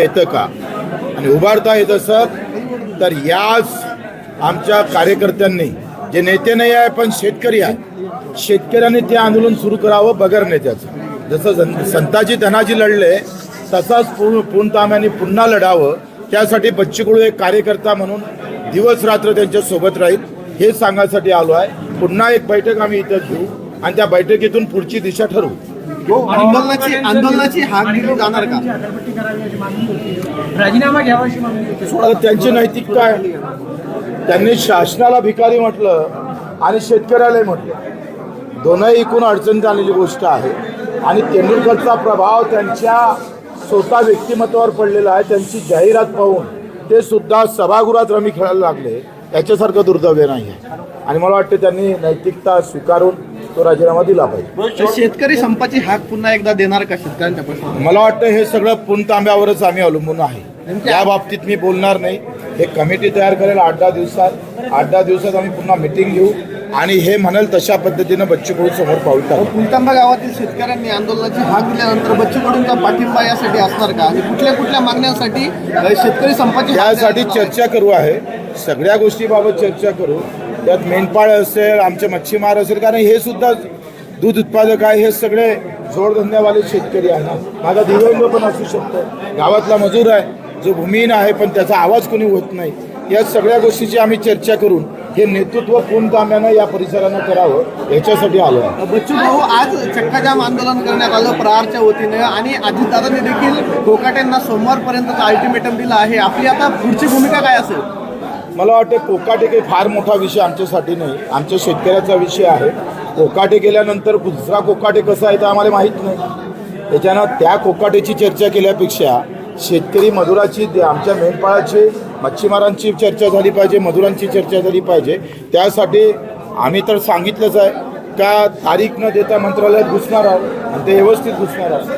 येतं का? आणि उभारता येत असत तर याच आमच्या कार्यकर्त्यांनी जे नेते नाही आहे पण शेतकरी आहे शेतकऱ्यांनी ते आंदोलन सुरू करावं बगर नेत्याचं. जसं जन- संताजी धनाजी लढले तसाच पूर्ण पूर्णताम्याने पुन्हा लढावं त्यासाठी बच्चू एक कार्यकर्ता म्हणून दिवस रात्र त्यांच्यासोबत राहील हे सांगायसाठी आलो आहे. पुन्हा एक बैठक आम्ही इथं घेऊ आणि त्या बैठकीतून पुढची दिशा ठरवू. आंदोलनाची आंदोलनाची हाक दिली जाणार का? राजीनामा घ्यावा अशी मागणी त्यांची नैतिकता आहे. त्यांनी शासनाला भिकारी म्हटलं आणि शेतकऱ्यालाही म्हटलं. दोनही एकूण अडचणीत आलेली गोष्ट आहे. आणि तेंडुलकरचा प्रभाव त्यांच्या स्वतः व्यक्तिमत्वावर पडलेला आहे. त्यांची जाहिरात पाहून ते सुद्धा सभागृहात रमी खेळायला लागले. याच्यासारखं दुर्दैव्य नाही आहे. आणि मला वाटतं त्यांनी नैतिकता स्वीकारून तो राजीनामा दिला पाहिजे. शेतकरी संपाची हाक पुन्हा एकदा देणार का शेतकऱ्यांच्या प्रश्न मला वाटतं हे सगळं पुणतांब्यावरच आम्ही अवलंबून आहे. या बाबतीत मी बोलणार नाही. हे कमिटी तयार करेल आठ दहा दिवसात. आठ दहा दिवसात आम्ही पुन्हा मिटिंग घेऊ आणि हे म्हणाल तशा पद्धतीनं बच्चू कडू समोर पाऊल टाकू. पुलतांबा गावातील शेतकऱ्यांनी आंदोलनाची हाक दिल्यानंतर बच्चू कडूंचा पाठिंबा यासाठी असणार का? आणि कुठल्या कुठल्या मागण्यांसाठी शेतकरी संपाची येणार? चर्चा करू आहे. सगळ्या गोष्टीबाबत चर्चा करू. त्यात मेंढपाळ असेल आमचे मच्छीमार असेल कारण हे सुद्धा दूध उत्पादक आहे हे सगळे जोडधंद्यावाले शेतकरी आहे ना. माझा दिव्यांग पण असू शकतो. गावातला मजूर आहे जो भूमिहीन आहे पण त्याचा आवाज कोणी होत नाही. या सगळ्या गोष्टीची आम्ही चर्चा करून हे नेतृत्व पूर्णतांब्यानं या परिसरानं करावं याच्यासाठी आलो आहे. बच्चू भाऊ आज चक्काजाम आंदोलन करण्यात आलं प्रहारच्या वतीने आणि अजितदादांनी देखील कोकाट्यांना सोमवारपर्यंतचा अल्टिमेटम दिला आहे. आपली आता पुढची भूमिका काय असेल? मला वाटतं कोकाटे काही फार मोठा विषय आमच्यासाठी नाही. आमच्या शेतकऱ्याचा विषय आहे. कोकाटे गेल्यानंतर दुसरा कोकाटे कसा आहे तर आम्हाला माहीत नाही. त्याच्यानं त्या कोकाटेची चर्चा केल्यापेक्षा शेतकरी मजुराची आमच्या मेंढपाळाची मच्छीमारांची चर्चा झाली पाहिजे मजुरांची चर्चा झाली पाहिजे. त्यासाठी आम्ही तर सांगितलंच आहे. का तारीख न देता मंत्रालयात घुसणार आहोत आणि ते व्यवस्थित घुसणार आहोत.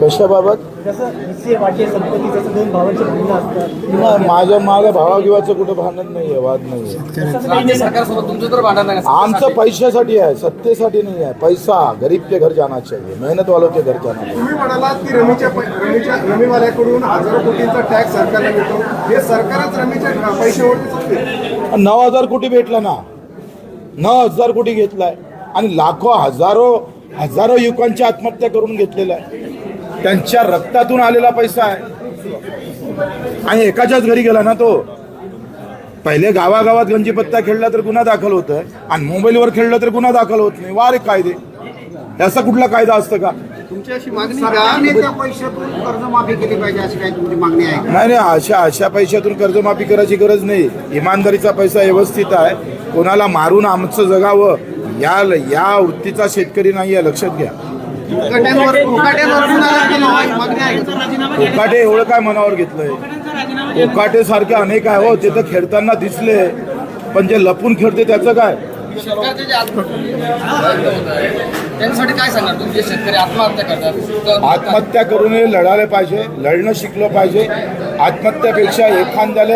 कशाबाबत माझ्या माझ्या भावागिवाचं कुठं भांडण नाही आहे वाद नाही आहे आहे आमचं पैशासाठी आहे सत्तेसाठी नाही आहे. पैसा गरीब के घर जाना चाहिए मेहनत वालों के घर जाना चाहिए. तुम्ही म्हणालात की रमीच्या पै- रमीच्या रमीवाल्याकडून हजारो कोटींचा टॅक्स सरकारला मिळतो. हे सरकारच रमीच्या पैशावरती चालते नऊ हजार कोटी भेटला ना नऊ हजार कोटी घेतलाय. आणि लाखो हजारो हजारो युवकांची आत्महत्या करून घेतलेला आहे. त्यांच्या रक्तातून आलेला पैसा आहे. आणि एकाच्याच घरी गेला ना तो. पहिले गावागावात गंजीपत्ता खेळला तर गुन्हा दाखल होतं आणि मोबाईलवर खेळलं तर गुन्हा दाखल होत नाही. वारे कायदे. याचा कुठला कायदा असतं का? तुमची अशी मागणी सरकारने का? त्या पैशातून कर्जमाफी केली पाहिजे अशी काही तुमची मागणी आहे नाही नाही. अशा अशा पैशातून कर्जमाफी करायची गरज नाही. इमानदारीचा पैसा व्यवस्थित आहे. कोणाला मारून आमचं जगावं या या वृत्तीचा शेतकरी नाही आहे लक्षात घ्या. कोकाटे एवढं काय मनावर घेतलंय? कोकाटे सारखे अनेक आहे हो ते तर खेळताना दिसले. पण जे लपून खेळते त्याचं काय? आत्महत्या करून लढायला पाहिजे लढणं शिकलं पाहिजे. आत्महत्यापेक्षा एखाद्याला